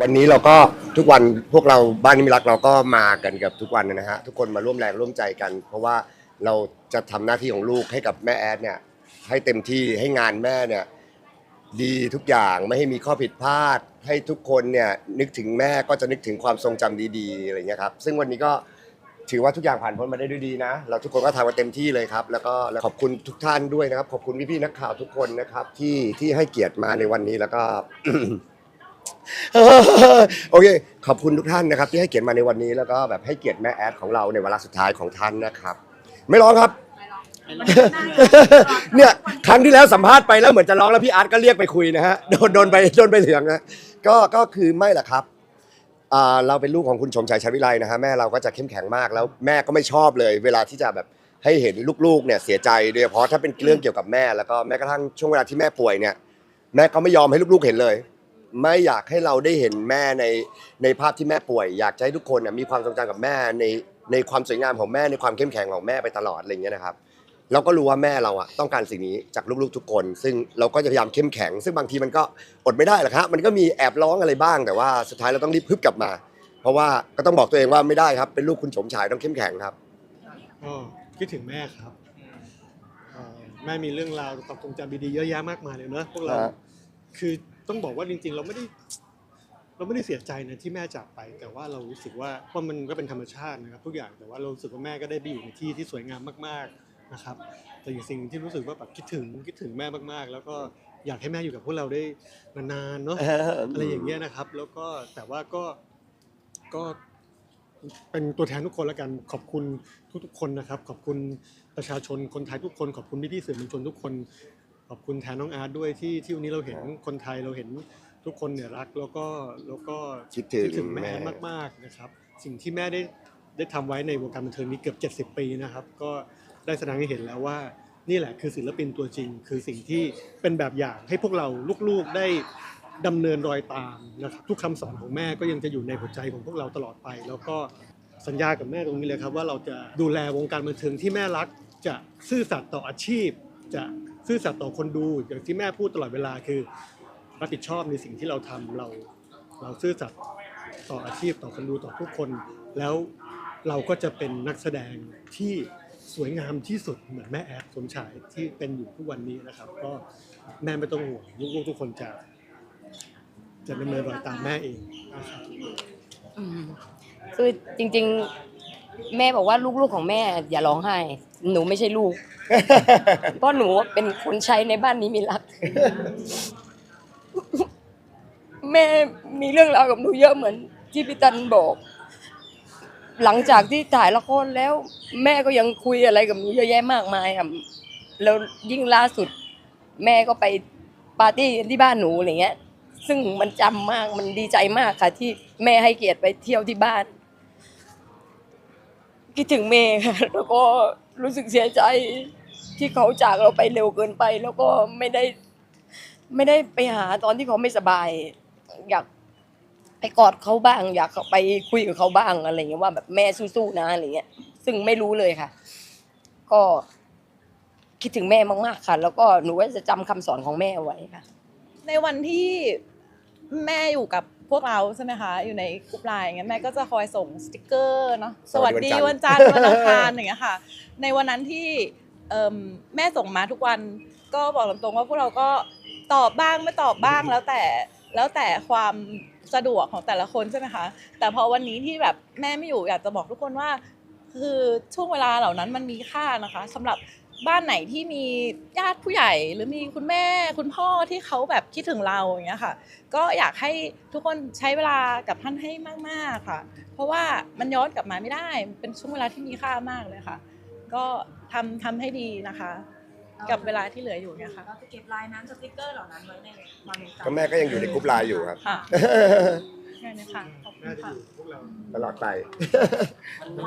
วันนี้เราก็ทุกวันพวกเราบ้านนิมิรักเราก็มากันกับทุกวันนะฮะทุกคนมาร่วมแรงร่วมใจกัน เพราะว่าเราจะทำหน้าที่ของลูกให้กับแม่แอดเนี่ยให้เต็มที่ให้งานแม่เนี่ยดีทุกอย่างไม่ให้มีข้อผิดพลาด ให้ทุกคนเนี่ยนึกถึงแม่ก็จะนึกถึงความทรงจำดีๆอะไรเงี้ยครับซึ่งวันนี้ก็ถือว่าทุกอย่างผ่านพ้นมาได้ด้วยดีนะ เราทุกคนก็ทำกันเต็มที่เลยครับ แล้วก็ขอบคุณทุกท่านด้วยนะครับ ขอบคุณพี่ๆนักข่าวทุกคนนะครับ ที่ที่ให้เกียรติมาในวันนี้แล้วก็ โอเค ขอบคุณทุกท่านนะครับ ที่ให้เกียรติมาในวันนี้แล้วก็แบบให้เกียรติแม่แอดของเราในเวลาสุดท้ายของท่านนะครับ ไม่ร้องครับ เนี่ยครั้งที่แล้วสัมภาษณ์ไปแล้วเหมือนจะร้องแล้วพี่อาร์ตก็เรียกไปคุยนะฮะโดนโดนไปโดนไปเหลืองนะก็ก็คือไม่ละครับอ่าเราเป็นลูกของคุณชมชัยชัยวิไลนะฮะแม่เราก็จะเข้มแข็งมากแล้วแม่ก็ไม่ชอบเลย เวลาที่จะแบบให้เห็นลูกๆเนี่ยเสียใจโดยเฉพาะถ้าเป็นเรื่องเกี่ยวกับแม่แล้วก็แม้กระทั่งช่วงเวลาที่แม่ป่วยเนี่ยแม่ก็ไม่ยอมให้ลูกๆเห็นเลย ไม่อยากให้เราได้เห็นแม่ในในภาพที่แม่ป่วย อยากจะให้ทุกคนน่ะมีความทรงจำกับแม่ในในความสวยงามของแม่ในความเข้มแข็งของแม่ไปตลอดอะไรอย่างเงี้ยนะครับ เราก็รู้ว่าแม่เราอะต้องการสิ่งนี้จากลูกๆทุกคน ซึ่งเราก็จะพยายามเข้มแข็ง ซึ่งบางทีมันก็อดไม่ได้หรอกครับมันก็มีแอบร้องอะไรบ้างแต่ว่าสุดท้ายเราต้องรีบพึบกลับมา เพราะว่าก็ต้องบอกตัวเองว่าไม่ได้ครับเป็นลูกคุณสมชายต้องเข้มแข็งครับ ก็คิดถึงแม่ครับเอ่อแม่มีเรื่องราวความทรงจำดีๆเยอะแยะมากมายเลยเนอะพวกเรา ฮะ คือ ต้องบอกว่าจริงๆ เราไม่ได้ เราไม่ได้เสียใจนะที่แม่จากไป แต่ว่าเรารู้สึกว่าเพราะมันก็เป็นธรรมชาตินะครับทุกอย่างแต่ว่าเรารู้สึกว่าแม่ก็ได้ไปอยู่ในที่ที่สวยงามมากๆนะครับ แต่อย่างสิ่งที่รู้สึกว่าแบบคิดถึงคิดถึงแม่มากๆ แล้วก็อยากให้แม่อยู่กับพวกเราได้นานๆเนาะอะไรอย่างเงี้ยนะครับ แล้วก็แต่ว่าก็ก็เป็นตัวแทนทุกคนแล้วกันขอบคุณทุกๆคนนะครับ ขอบคุณประชาชนคนไทยทุกคน ขอบคุณพี่ๆสื่อมวลชนทุกคน ขอบคุณแทนน้องอาร์ตด้วยที่ที่วันนี้เราเห็นคนไทยเราเห็นทุกคนเนี่ยรักแล้วก็แล้วก็คิดถึงแม่แม่มากๆนะครับ สิ่งที่แม่ได้ได้ทำไว้ในวงการบันเทิงนี้เกือบ 70 ปีนะครับ ก็ได้แสดงให้เห็นแล้วว่านี่แหละคือศิลปินตัวจริง คือสิ่งที่เป็นแบบอย่างให้พวกเราลูกๆได้ดำเนินรอยตามนะครับทุกคำสอนของแม่ก็ยังจะอยู่ในหัวใจของพวกเราตลอดไป แล้วก็สัญญากับแม่ตรงนี้เลยครับ ว่าเราจะดูแลวงการบันเทิงที่แม่รัก จะซื่อสัตย์ต่ออาชีพ จะ ซื่อสัตย์ต่อคนดูอย่างที่แม่พูดตลอดเวลาคือรับผิดชอบในสิ่งที่เราทำเรา เราซื่อสัตย์ต่ออาชีพต่อคนดูต่อทุกคน แล้วเราก็จะเป็นนักแสดงที่สวยงามที่สุดเหมือนแม่แอดสมชายที่เป็นอยู่ทุกวันนี้นะครับ ก็แม่ไม่ต้องห่วงลูกๆทุกคนจะจะดำเนินรอยตามแม่เองนะครับอืมคือจริง แม่บอกว่าลูกๆของแม่อย่าร้องไห้ หนูไม่ใช่ลูก เพราะหนูเป็นคนใช้ในบ้านนี้มีรัก แม่มีเรื่องราวกับหนูเยอะเหมือนที่พี่ตันบอก หลังจากที่ถ่ายละครแล้ว แม่ก็ยังคุยอะไรกับหนูเยอะแยะมากมายค่ะแล้วยิ่งล่าสุด แม่ก็ไปปาร์ตี้ที่บ้านหนูอะไรเงี้ย ซึ่งมันจำมากมันดีใจมากค่ะ ที่แม่ให้เกียรติไปเที่ยวที่บ้าน คิดถึงเมย์ค่ะแล้วก็รู้สึกเสียใจที่เขาจากเราไปเร็วเกินไป แล้วก็ไม่ได้ ไม่ได้ไปหาตอนที่เขาไม่สบาย อยากไปกอดเขาบ้าง อยากไปคุยกับเขาบ้างอะไรเงี้ยว่าแบบแม่สู้ๆนะอะไรเงี้ย ซึ่งไม่รู้เลยค่ะ ก็คิดถึงแม่มากๆค่ะ แล้วก็หนูก็จะจำคำสอนของแม่เอาไว้ค่ะ ในวันที่แม่อยู่กับ พวกเราใช่ไหมคะ อยู่ในกลุ่มไลน์อย่างเงี้ยแม่ก็จะคอยส่งสติกเกอร์เนาะสวัสดีวันจันทร์วันอังคารอย่างเงี้ยค่ะ ในวันนั้นที่เอิ่มแม่ส่งมาทุกวันก็บอกตรงๆว่าพวกเราก็ตอบบ้างไม่ตอบบ้างแล้วแต่แล้วแต่ความสะดวกของแต่ละคนใช่ไหมคะแต่พอวันนี้ที่แบบแม่ไม่อยู่อยากจะบอกทุกคนว่า คือช่วงเวลาเหล่านั้นมันมีค่านะคะสำหรับ บ้านไหนที่มีญาติผู้ใหญ่หรือมีคุณแม่คุณพ่อที่เขาแบบคิดถึงเราอย่างเงี้ยค่ะ ก็อยากให้ทุกคนใช้เวลากับท่านให้มากๆค่ะ เพราะว่ามันย้อนกลับมาไม่ได้เป็นช่วงเวลาที่มีค่ามากเลยค่ะ ก็ทำทำให้ดีนะคะ กับเวลาที่เหลืออยู่เนี่ยค่ะเราจะเก็บลายนั้นสติกเกอร์เหล่านั้นไว้ในความทรงจำก็แม่ก็ยังอยู่ในกรุ๊ปไลน์อยู่ครับ ค่ะ แค่นี้ค่ะขอบคุณน่าจะอยู่กับพวกเราตลอดไป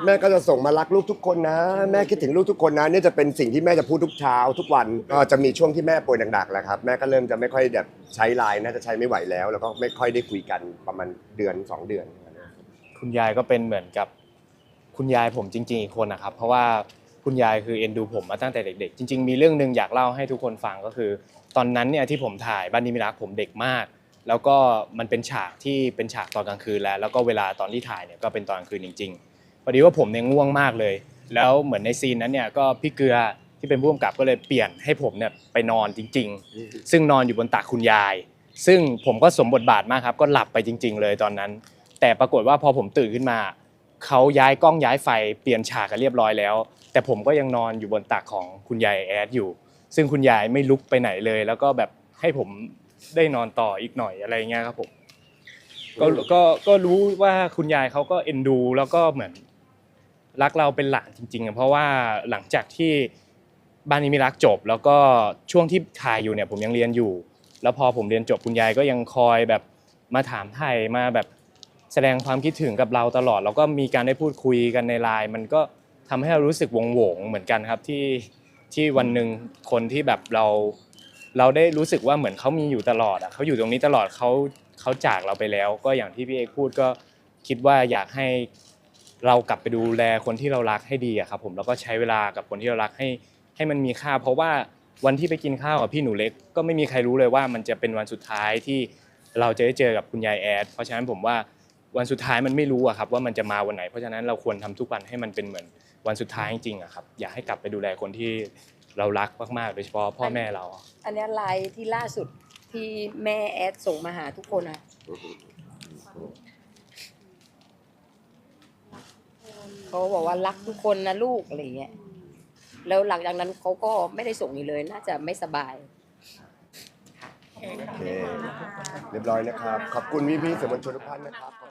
แม่ก็จะส่งมารักลูกทุกคนนะ แม่คิดถึงลูกทุกคนนะเนี่ยจะเป็นสิ่งที่แม่จะพูดทุกเช้าทุกวันก็จะมีช่วงที่แม่ป่วยหนักๆแหละครับแม่ก็เริ่มจะไม่ค่อยแบบใช้ไลน์น่าจะใช้ไม่ไหวแล้ว แล้วก็ไม่ค่อยได้คุยกันประมาณเดือนสองเดือน คุณยายก็เป็นเหมือนกับคุณยายผมจริง ๆ อีกคนนะครับ เพราะว่าคุณยายคือเอ็นดูผมมาตั้งแต่เด็ก ๆ จริง ๆ มีเรื่องหนึ่งอยากเล่าให้ทุกคนฟังก็คือ ตอนนั้นเนี่ยที่ผมถ่ายบ้านนี้มิรักผมเด็กมาก แล้วก็มันเป็นฉากที่เป็นฉากตอนกลางคืนแล้ว แล้วก็เวลาตอนที่ถ่ายเนี่ยก็เป็นตอนกลางคืนจริงๆพอดีว่าผมเนี่ยง่วงมากเลย แล้วเหมือนในซีนนั้นเนี่ยก็พี่เกลือที่เป็นผู้กำกับก็เลยเปลี่ยนให้ผมเนี่ยไปนอนจริง ๆ ซึ่งนอนอยู่บนตักคุณยาย ซึ่งผมก็สมบทบาทมากครับ ก็หลับไปจริง ๆ เลยตอนนั้น แต่ปรากฏว่าพอผมตื่นขึ้นมาเขาย้ายกล้องย้ายไฟเปลี่ยนฉากกันเรียบร้อยแล้ว แต่ผมก็ยังนอนอยู่บนตักของคุณยายแอดอยู่ ซึ่งคุณยายไม่ลุกไปไหนเลย แล้วก็แบบให้ผม ได้นอนต่ออีกหน่อยอะไรเงี้ยครับผมก็ก็ก็รู้ว่าคุณยายเขาก็เอ็นดู แล้วก็เหมือนรักเราเป็นหลานจริงๆอะเพราะว่าหลังจากที่บ้านนี้มีรักจบ แล้วก็ช่วงที่ถ่ายอยู่เนี่ยผมยังเรียนอยู่ แล้วพอผมเรียนจบคุณยายก็ยังคอยแบบมาถามไทยมาแบบแสดงความคิดถึงกับเราตลอด แล้วก็มีการได้พูดคุยกันในไลน์มันก็ทำให้เรารู้สึกวงโหวงเหมือนกันครับที่ที่วันหนึ่งคนที่แบบเรา เราได้รู้สึกว่าเหมือนเขามีอยู่ตลอดอะเขาอยู่ตรงนี้ตลอดเขาเขาจากเราไปแล้ว ก็อย่างที่พี่เอกพูดก็คิดว่าอยากให้เรากลับไปดูแลคนที่เรารักให้ดีอะครับผมแล้วก็ใช้เวลากับคนที่เรารักให้ให้มันมีค่า เพราะว่าวันที่ไปกินข้าวกับพี่หนูเล็ก ก็ไม่มีใครรู้เลยว่ามันจะเป็นวันสุดท้ายที่เราจะได้เจอกับคุณยายแอดเพราะฉะนั้นผมว่าวันสุดท้ายมันไม่รู้อะครับว่ามันจะมาวันไหนเพราะฉะนั้นเราควรทำทุกวันให้มันเป็นเหมือนวันสุดท้ายจริงๆอะครับอยากให้กลับไปดูแลคนที่ เรารักมากๆ โดยเฉพาะพ่อแม่เรา อันเนี้ยไลน์ที่ล่าสุดที่แม่แอดส่งมาหาทุกคนอะเขาบอกว่ารักทุกคนนะลูกอะไรเงี้ยแล้วหลังจากนั้นเขาก็ไม่ได้ส่งอีกเลย น่าจะไม่สบายโอเคเรียบร้อยนะครับ ขอบคุณพี่ๆสื่อมวลชนทุกท่านนะครับขอบคุณ